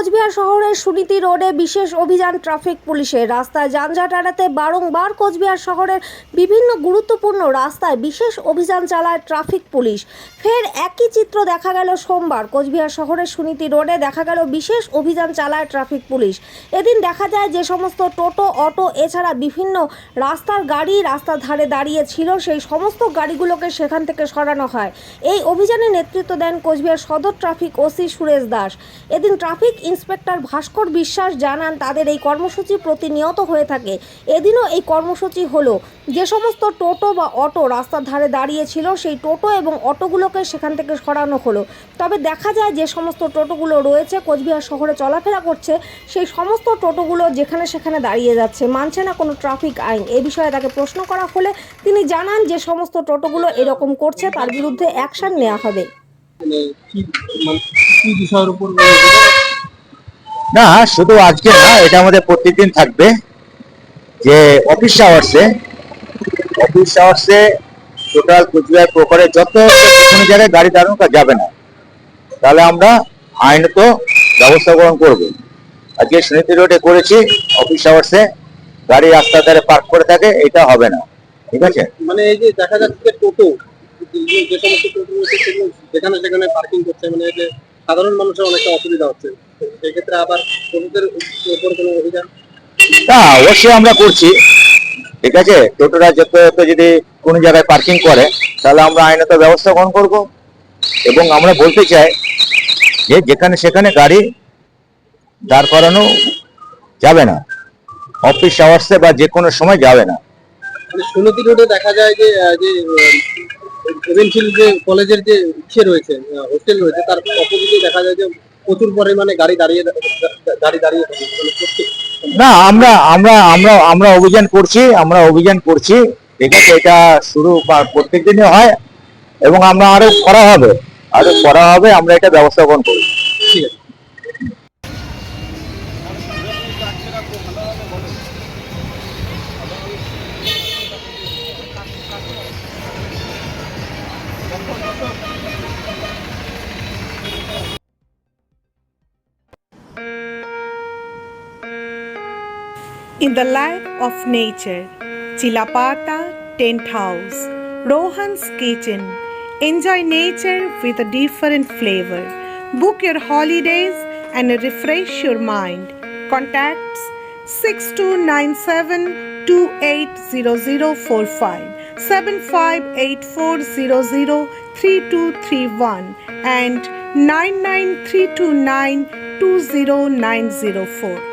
কোচবিহার শহরের সুনীতি রোডে বিশেষ অভিযান ট্রাফিক পুলিশের। রাস্তায় যানজট এড়াতে বারংবার কোচবিহার শহরের বিভিন্ন গুরুত্বপূর্ণ রাস্তায় বিশেষ অভিযান চালায় ট্রাফিক পুলিশ। ফের একই চিত্র দেখা গেল সোমবার। কোচবিহার শহরের সুনীতি রোডে দেখা গেল বিশেষ অভিযান চালায় ট্রাফিক পুলিশ। এদিন দেখা যায় যে সমস্ত টোটো, অটো, এছাড়া বিভিন্ন রাস্তার গাড়ি রাস্তার ধারে দাঁড়িয়ে ছিল, সেই সমস্ত গাড়িগুলোকে সেখান থেকে সরানো হয়। এই অভিযানে নেতৃত্ব দেন কোচবিহার সদর ট্রাফিক ওসি সুরেশ দাস। এদিন ট্রাফিক ইন্সপেক্টর ভাস্কর বিশ্বাস জানান, তাদের এই কর্মসূচি প্রতিনিয়ত হয়ে থাকে। এদিনও এই কর্মসূচি হলো। যে সমস্ত টোটো বা অটো রাস্তার ধারে দাঁড়িয়ে ছিল সেই টোটো এবং অটোগুলোকে সেখান থেকে সরানো হলো। তবে দেখা যায়, যে সমস্ত টোটোগুলো রয়েছে, কোচবিহার শহরে চলাফেরা করছে, সেই সমস্ত টোটোগুলো যেখানে সেখানে দাঁড়িয়ে যাচ্ছে। মানছে না কোনো ট্রাফিক আইন। এ বিষয়ে তাকে প্রশ্ন করা হলে তিনি জানান, যে সমস্ত টোটোগুলো এরকম করছে, তার বিরুদ্ধে অ্যাকশন নেওয়া হবে। মানে কি বিষয়ের উপর না, শুধু আজকে না, এটা আমাদের প্রতিদিন থাকবে যে অফিস আওয়ার্সে অফিস আওয়ার্সে টোটাল কুচবিহার প্রকারে যত কোনো জায়গায় গাড়ি দাঁড়ানো যাবে না। তাহলে আমরা আইনত ব্যবস্থা গ্রহণ করব। আজকে সুনীতি রোডে করেছি অফিস আওয়ার্সে গাড়ি রাস্তার ধারে পার্ক করে থাকে, এটা হবে না। ঠিক আছে? মানে এই যে দেখা যাচ্ছে টোটো, যে সমস্ত টোটো রয়েছে সেগুলো যেখানে সেখানে পার্কিং করছে মানে সাধারণ মানুষের অনেকটা অসুবিধা হচ্ছে। সেক্ষেত্রে আবার টোটোদের উপর কোনো অভিযান? তা অবশ্যই আমরা করছি। ঠিক আছে? টোটোরা যত যদি কোনো জায়গায় পার্কিং করে তাহলে আমরা আইনত ব্যবস্থা গ্রহণ করব। এবং আমরা বলতে চাই যে যেখানে সেখানে গাড়ি দাঁড় করানো যাবে না। অফিস আওয়ার্সে বা যে কোনো সময় যাবে না। মানে সুনীতি রোডে দেখা যায় যে যে কলেজের যে ইচ্ছে রয়েছে হোস্টেল রয়েছে তার অপোজিটে দেখা যায় যে প্রচুর পরিমাণে গাড়ি দাঁড়িয়ে গাড়ি দাঁড়িয়ে মানে না আমরা আমরা আমরা আমরা অভিযান করছি আমরা অভিযান করছি। ঠিক আছে এটা শুরু প্রত্যেক দিনই হয় এবং আমরা আরও করা হবে। আরও করা হবে আমরা এটা ব্যবস্থা গ্রহণ করব। ঠিক আছে। In the land of nature, Chilapata Tent House, Rohan's Kitchen. Enjoy nature with a different flavor. Book your holidays and refresh your mind. Contacts 6297 280045 758400 3231 and 99329 20904.